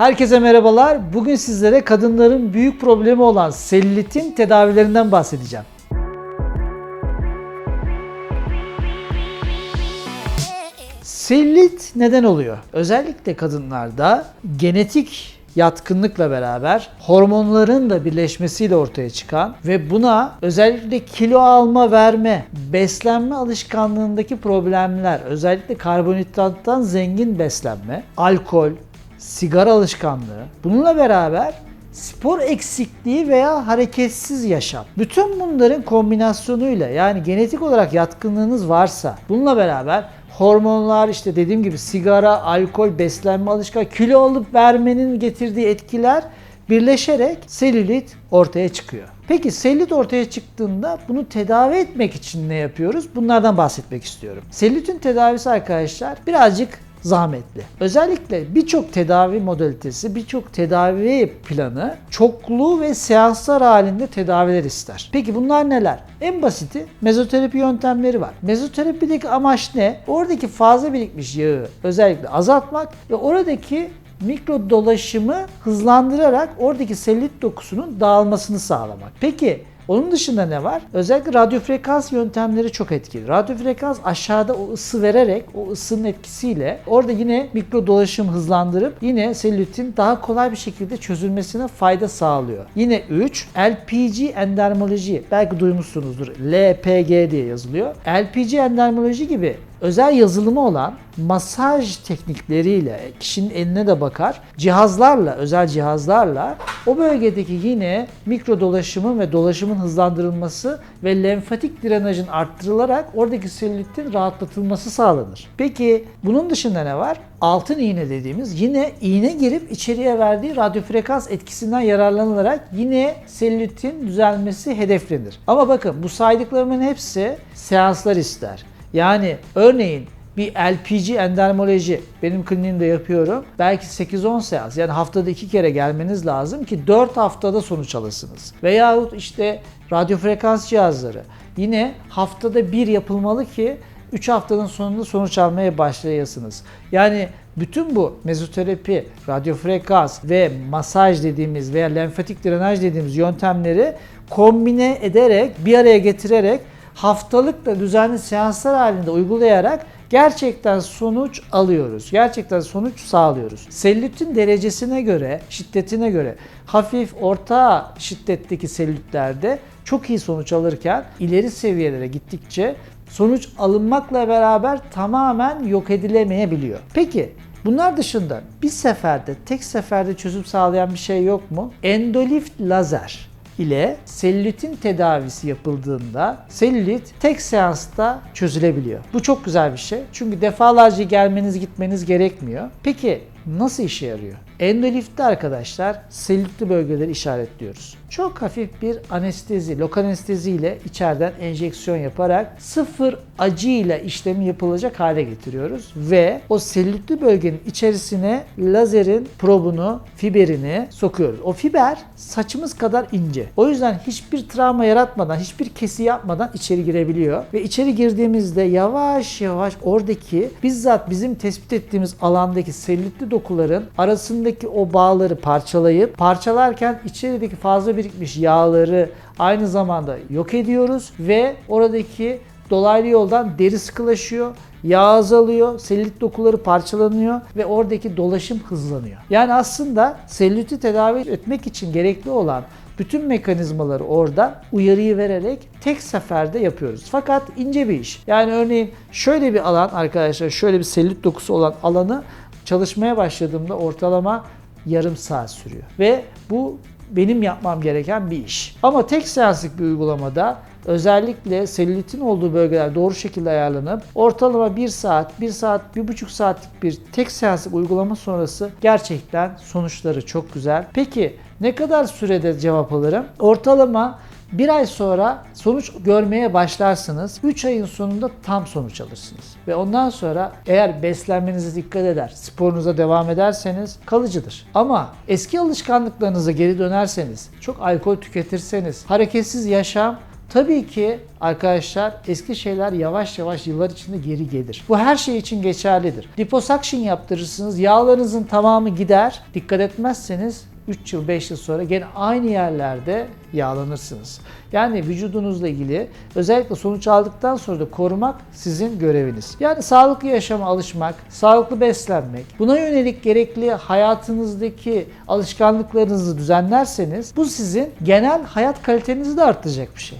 Herkese merhabalar. Bugün sizlere kadınların büyük problemi olan selülitin tedavilerinden bahsedeceğim. Selülit neden oluyor? Özellikle kadınlarda genetik yatkınlıkla beraber hormonların da birleşmesiyle ortaya çıkan ve buna özellikle kilo alma verme, beslenme alışkanlığındaki problemler, özellikle karbonhidrattan zengin beslenme, alkol, sigara alışkanlığı, bununla beraber spor eksikliği veya hareketsiz yaşam. Bütün bunların kombinasyonuyla yani genetik olarak yatkınlığınız varsa bununla beraber hormonlar işte dediğim gibi sigara, alkol, beslenme alışkanlığı, kilo alıp vermenin getirdiği etkiler birleşerek selülit ortaya çıkıyor. Peki selülit ortaya çıktığında bunu tedavi etmek için ne yapıyoruz? Bunlardan bahsetmek istiyorum. Selülitin tedavisi arkadaşlar birazcık zahmetli. Özellikle birçok tedavi modalitesi, birçok tedavi planı çoklu ve seanslar halinde tedaviler ister. Peki bunlar neler? En basiti mezoterapi yöntemleri var. Mezoterapideki amaç ne? Oradaki fazla birikmiş yağı özellikle azaltmak ve oradaki mikro dolaşımı hızlandırarak oradaki selülit dokusunun dağılmasını sağlamak. Peki onun dışında ne var? Özellikle radyo frekans yöntemleri çok etkili. Radyo frekans aşağıda o ısı vererek o ısının etkisiyle orada yine mikro dolaşım hızlandırıp yine selülitin daha kolay bir şekilde çözülmesine fayda sağlıyor. Yine 3 LPG endermoloji belki duymuşsunuzdur. LPG diye yazılıyor. LPG endermoloji gibi özel yazılımı olan masaj teknikleriyle kişinin eline de bakar. Cihazlarla, özel cihazlarla o bölgedeki yine mikro dolaşımın ve dolaşımın hızlandırılması ve lenfatik drenajın arttırılarak oradaki selülitin rahatlatılması sağlanır. Peki bunun dışında ne var? Altın iğne dediğimiz yine iğne girip içeriye verdiği radyo frekans etkisinden yararlanılarak yine selülitin düzelmesi hedeflenir. Ama bakın bu saydıklarımın hepsi seanslar ister. Yani örneğin bir LPG endermoloji benim kliniğimde yapıyorum. Belki 8-10 seans yani haftada 2 kere gelmeniz lazım ki 4 haftada sonuç alırsınız. Veyahut işte radyo frekans cihazları yine haftada bir yapılmalı ki 3 haftanın sonunda sonuç almaya başlayasınız. Yani bütün bu mezoterapi, radyo frekans ve masaj dediğimiz veya lenfatik drenaj dediğimiz yöntemleri kombine ederek, bir araya getirerek haftalıkla düzenli seanslar halinde uygulayarak gerçekten sonuç alıyoruz. Gerçekten sonuç sağlıyoruz. Selülitin derecesine göre, şiddetine göre hafif, orta şiddetteki selülitlerde çok iyi sonuç alırken ileri seviyelere gittikçe sonuç alınmakla beraber tamamen yok edilemeyebiliyor. Peki Bunlar dışında bir seferde, tek seferde çözüm sağlayan bir şey yok mu? Endolift lazer ile selülitin tedavisi yapıldığında selülit tek seansta çözülebiliyor. Bu çok güzel bir şey. Çünkü defalarca gelmeniz gitmeniz gerekmiyor. Peki nasıl işe yarıyor? Endolifte arkadaşlar selülitli bölgeleri işaretliyoruz. Çok hafif bir anestezi, lokal anestezi ile içeriden enjeksiyon yaparak sıfır acıyla işlemi yapılacak hale getiriyoruz ve o selülitli bölgenin içerisine lazerin probunu, fiberini sokuyoruz. O fiber saçımız kadar ince. O yüzden hiçbir travma yaratmadan, hiçbir kesi yapmadan içeri girebiliyor ve içeri girdiğimizde yavaş yavaş oradaki bizzat bizim tespit ettiğimiz alandaki selülitli dokuların arasındaki o bağları parçalayıp parçalarken içerideki fazla birikmiş yağları aynı zamanda yok ediyoruz ve oradaki dolaylı yoldan deri sıkılaşıyor, yağ azalıyor, selülit dokuları parçalanıyor ve oradaki dolaşım hızlanıyor. Yani aslında selüliti tedavi etmek için gerekli olan bütün mekanizmaları orada uyarıyı vererek tek seferde yapıyoruz. Fakat ince bir iş. Yani örneğin şöyle bir alan arkadaşlar, şöyle bir selülit dokusu olan alanı çalışmaya başladığımda ortalama yarım saat sürüyor. Ve bu benim yapmam gereken bir iş. Ama tek seanslık bir uygulamada özellikle selülitin olduğu bölgeler doğru şekilde ayarlanıp ortalama 1 saat, 1 saat, 1,5 saatlik bir tek seanslık uygulama sonrası gerçekten sonuçları çok güzel. Peki ne kadar sürede cevap alırım? Ortalama bir ay sonra sonuç görmeye başlarsınız. 3 ayın sonunda tam sonuç alırsınız. Ve ondan sonra eğer beslenmenize dikkat eder, sporunuza devam ederseniz kalıcıdır. Ama eski alışkanlıklarınıza geri dönerseniz, çok alkol tüketirseniz, hareketsiz yaşam Tabii ki arkadaşlar eski şeyler yavaş yavaş yıllar içinde geri gelir. Bu her şey için geçerlidir. Liposuction yaptırırsınız, yağlarınızın tamamı gider. Dikkat etmezseniz 3 yıl 5 yıl sonra gene aynı yerlerde yağlanırsınız. Yani vücudunuzla ilgili özellikle sonuç aldıktan sonra da korumak sizin göreviniz. Yani sağlıklı yaşama alışmak, sağlıklı beslenmek, buna yönelik gerekli hayatınızdaki alışkanlıklarınızı düzenlerseniz bu sizin genel hayat kalitenizi de arttıracak bir şey.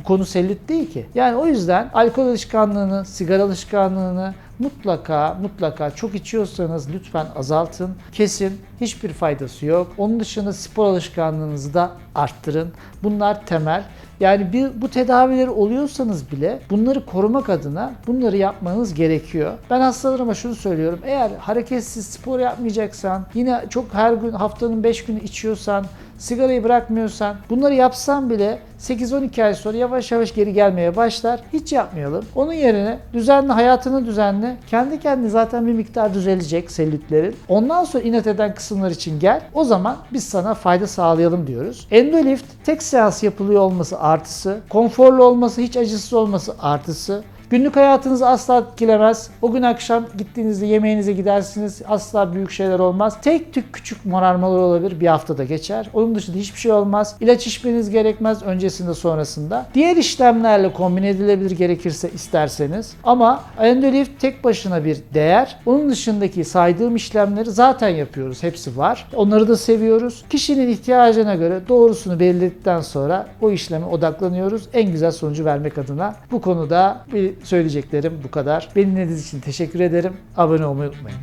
Bu konu selülit değil ki. Yani o yüzden alkol alışkanlığını, sigara alışkanlığını mutlaka mutlaka çok içiyorsanız lütfen azaltın. Kesin hiçbir faydası yok. Onun dışında spor alışkanlığınızı da arttırın. Bunlar temel. Yani bir, bu tedavileri oluyorsanız bile bunları korumak adına bunları yapmanız gerekiyor. Ben hastalarıma şunu söylüyorum. Eğer hareketsiz spor yapmayacaksan, yine çok her gün haftanın 5 günü içiyorsan, sigarayı bırakmıyorsan, bunları yapsan bile 8-12 ay sonra yavaş yavaş geri gelmeye başlar. Hiç yapmayalım. Onun yerine düzenli hayatını düzenle. Kendi kendine zaten bir miktar düzelecek selülitlerin. Ondan sonra inat eden kısımlar için gel. O zaman biz sana fayda sağlayalım diyoruz. Endolift tek seans yapılıyor olması artısı, konforlu olması, hiç acısız olması artısı, Günlük hayatınızı asla etkilemez. O gün akşam gittiğinizde yemeğinize gidersiniz. Asla büyük şeyler olmaz. Tek tük küçük morarmalar olabilir. Bir haftada geçer. Onun dışında hiçbir şey olmaz. İlaç içmeniz gerekmez öncesinde sonrasında. Diğer işlemlerle kombine edilebilir gerekirse isterseniz. Ama Endolift tek başına bir değer. Onun dışındaki saydığım işlemleri zaten yapıyoruz. Hepsi var. Onları da seviyoruz. Kişinin ihtiyacına göre doğrusunu belirledikten sonra o işleme odaklanıyoruz. En güzel sonucu vermek adına. Bu konuda bir söyleyeceklerim bu kadar. Beni dinlediğiniz için teşekkür ederim. Abone olmayı unutmayın.